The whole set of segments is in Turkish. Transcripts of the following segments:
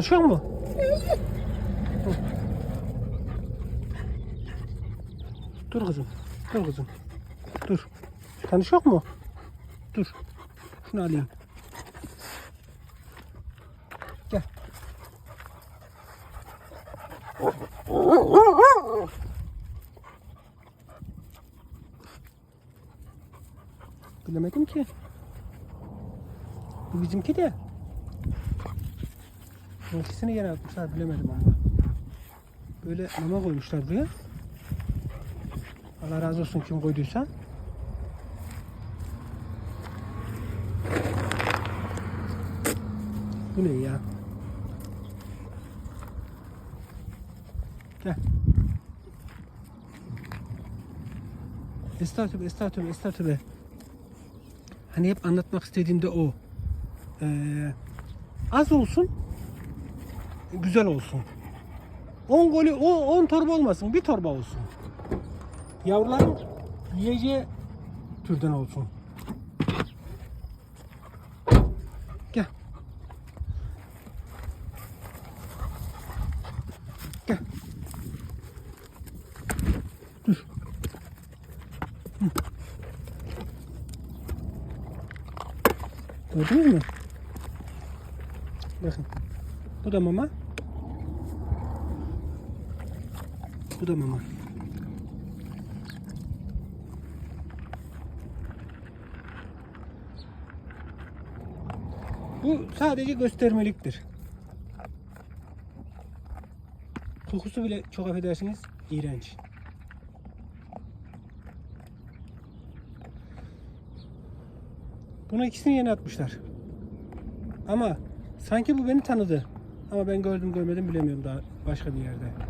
Tanışıyor mu? Dur kızım. Dur kızım. Dur. Tanışıyor mu? Dur. Şunu alayım. Gel. Bilemedim ki. Bu bizimki de. İkisini yere atmışlar bilemedim ama. Böyle mama koymuşlar buraya. Allah razı olsun kim koyduysa. Bu ne ya? Gel. Estağfurullah, estağfurullah, estağfurullah. Hani hep anlatmak istediğim de o. Ee, az olsun, güzel olsun. 10 golü, o 10 torba olmasın, bir torba olsun. Yavruların yiyeceği türden olsun. Gel. Gel. Dur. Hı. Gördünüz mü? Bakın. Bu da mama. Bu da. Bu sadece göstermeliktir. Kokusu bile çok affedersiniz iğrenç. Buna ikisini yeni atmışlar. Ama sanki bu beni tanıdı. Ama ben gördüm görmedim bilemiyorum daha başka bir yerde.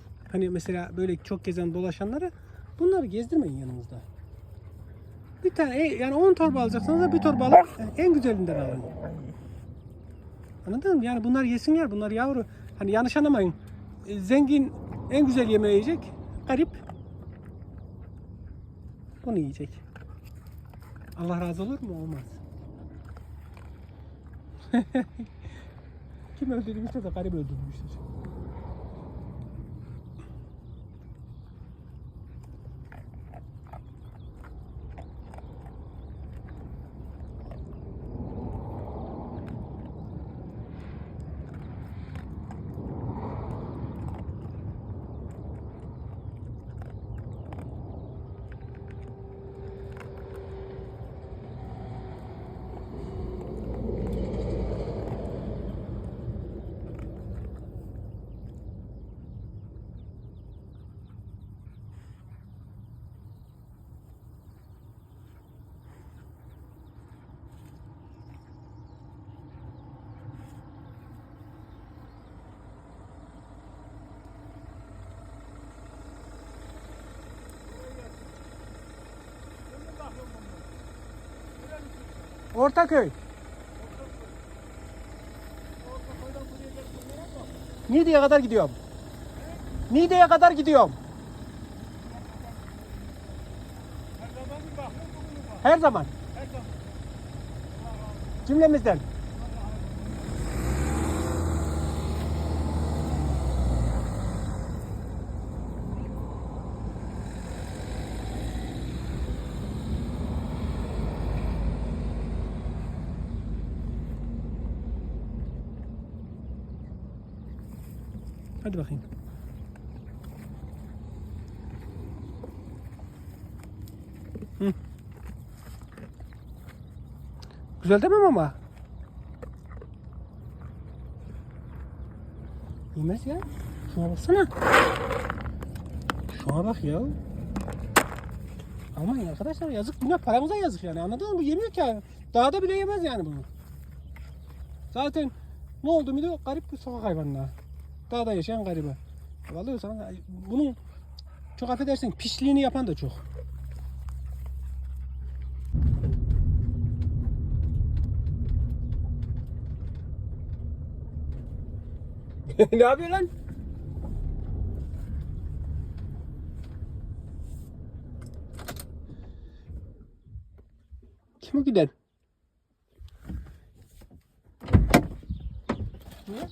Hani mesela böyle çok gezen dolaşanları bunları gezdirmeyin yanınızda. Bir tane e, yani 10 torba alacaksanız da bir torba alın en güzelinden alın. Anladın mı? Yani bunlar yesinler bunlar yavru. Hani yanlış anlamayın. E, Zengin en güzel yemeği yiyecek. Garip bunu yiyecek. Allah razı olur mu? Olmaz. Kim öldürmüşse de garip öldürmüştür. Ortaköy. Niğde'ye kadar gidiyorum. Niğde'ye kadar gidiyorum. Her zaman. Cümlemizden. Hadi bakayım. Hı. Güzel demem ama. Yemez ya. Şuna baksana. Şuna bak ya. Almayın arkadaşlar yazık. Buna paramıza yazık yani anladın mı? Bu yemiyor ki. Dağda bile yemez yani bunu. Zaten ne oldu mu diyor? Garip bir sokak hayvanına. Dağda yaşayan garibe. Alıyorsan bunun çok affedersin pişliğini yapan da çok. ne yapıyor lan? Kim o giden? Ne?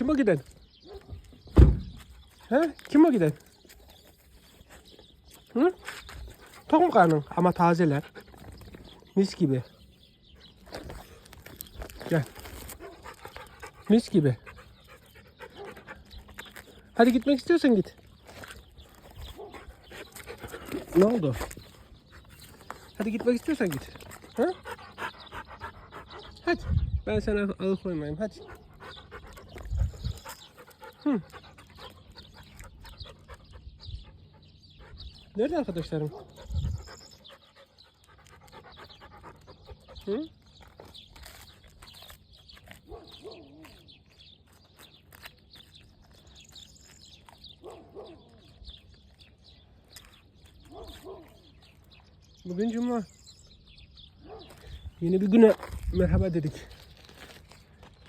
Kim o? He? Kim o giden? Hı? Tok mu? Ama tazeler. Mis gibi. Gel. Mis gibi. Hadi gitmek istiyorsan git. Ne oldu? Hadi gitmek istiyorsan git. Ha? Hadi. Ben sana alıkoymayayım. Hadi. Hı. Nerede arkadaşlarım? Hı? Bugün cuma. Yeni bir güne merhaba dedik.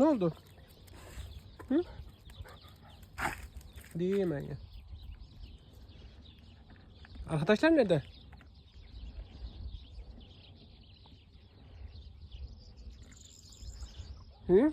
Ne oldu? Hı? Değil ya. Arkadaşlar nerede? Hı?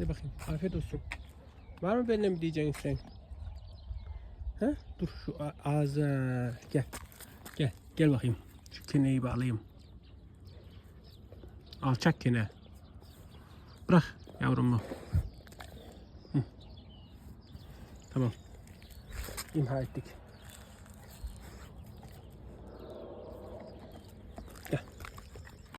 Hadi bakayım. Afiyet olsun. Var mı benimle mi diyeceksin sen? Ha? Dur şu ağza. Gel. Gel. Gel bakayım. Şu keneyi bağlayayım. Alçak kene. Bırak yavrumu. Hı. Tamam. İmha ettik.